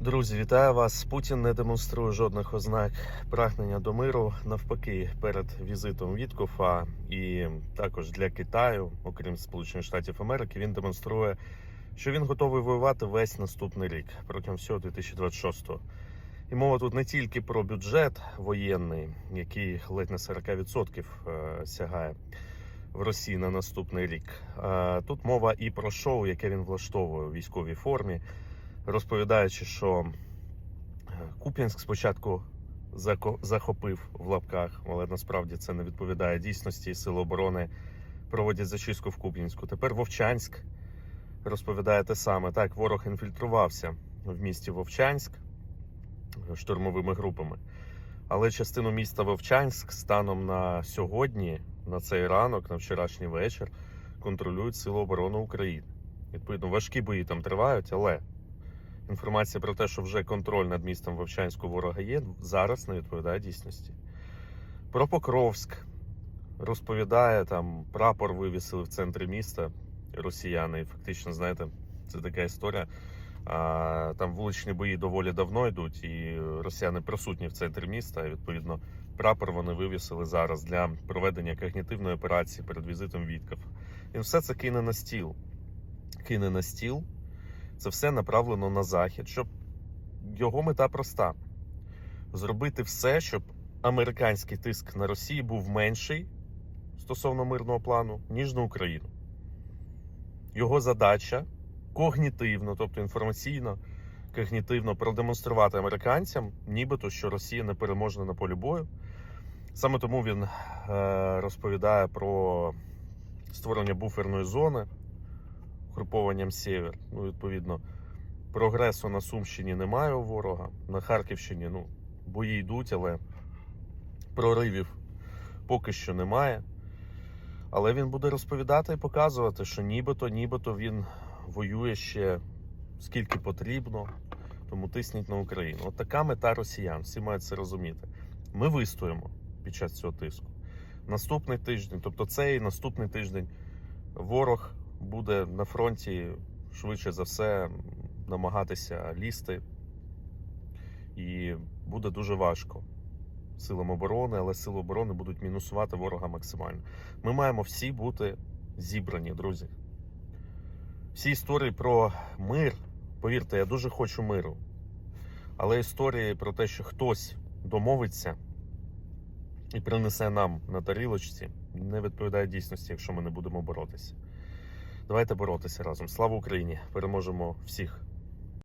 Друзі, вітаю вас. Путін не демонструє жодних ознак прагнення до миру. Навпаки, перед візитом Віткофа і також для Китаю, окрім Сполучених Штатів Америки, він демонструє, що він готовий воювати весь наступний рік протягом всього 2026-го. І мова тут не тільки про бюджет воєнний, який ледь на 40% е, сягає в Росії на наступний рік. Е, Тут мова і про шоу, яке він влаштовує у військовій формі розповідаючи, що е, Куп'янськ спочатку захопив в лапках, але насправді це не відповідає дійсності. Сили оборони проводять зачистку в Куп'янську. Тепер Вовчанськ розповідає те саме. Так, ворог інфільтрувався в місті Вовчанськ штурмовими групами. Але частину міста Вовчанськ станом на сьогодні, на цей ранок, на вчорашній вечір, контролюють Сили оборони України. Відповідно, важкі бої там тривають, але інформація про те, що вже контроль над містом Вовчанську ворога є, зараз не відповідає дійсності. Про Покровськ розповідає, там прапор вивісили в центрі міста росіяни. І фактично, знаєте, це така історія. А, там вуличні бої доволі давно йдуть, і росіяни присутні в центрі міста. І відповідно прапор вони вивісили зараз для проведення когнітивної операції перед візитом Вітков. Він все це кине на стіл. Кине на стіл. Це все направлено на захід, щоб його мета проста: зробити все, щоб американський тиск на Росію був менший стосовно мирного плану, ніж на Україну. Його задача когнітивно, тобто інформаційно, когнітивно продемонструвати американцям, нібито що Росія не переможна на полі бою. Саме тому він е, розповідає про створення буферної зони групованням Сєвєр. Ну, відповідно, прогресу на Сумщині немає у ворога. На Харківщині ну, бої йдуть, але проривів поки що немає. Але він буде розповідати і показувати, що нібито, нібито він воює ще скільки потрібно, тому тисніть на Україну. От така мета росіян, всі мають це розуміти. Ми вистоїмо під час цього тиску. Наступний тиждень, тобто цей наступний тиждень, ворог буде на фронті швидше за все намагатися лізти, і буде дуже важко силам оборони, але сили оборони будуть мінусувати ворога максимально. Ми маємо всі бути зібрані, друзі. Всі історії про мир, повірте, я дуже хочу миру. Але історії про те, що хтось домовиться і принесе нам на тарілочці, не відповідає дійсності, якщо ми не будемо боротися. Давайте боротися разом. Слава Україні! Переможемо всіх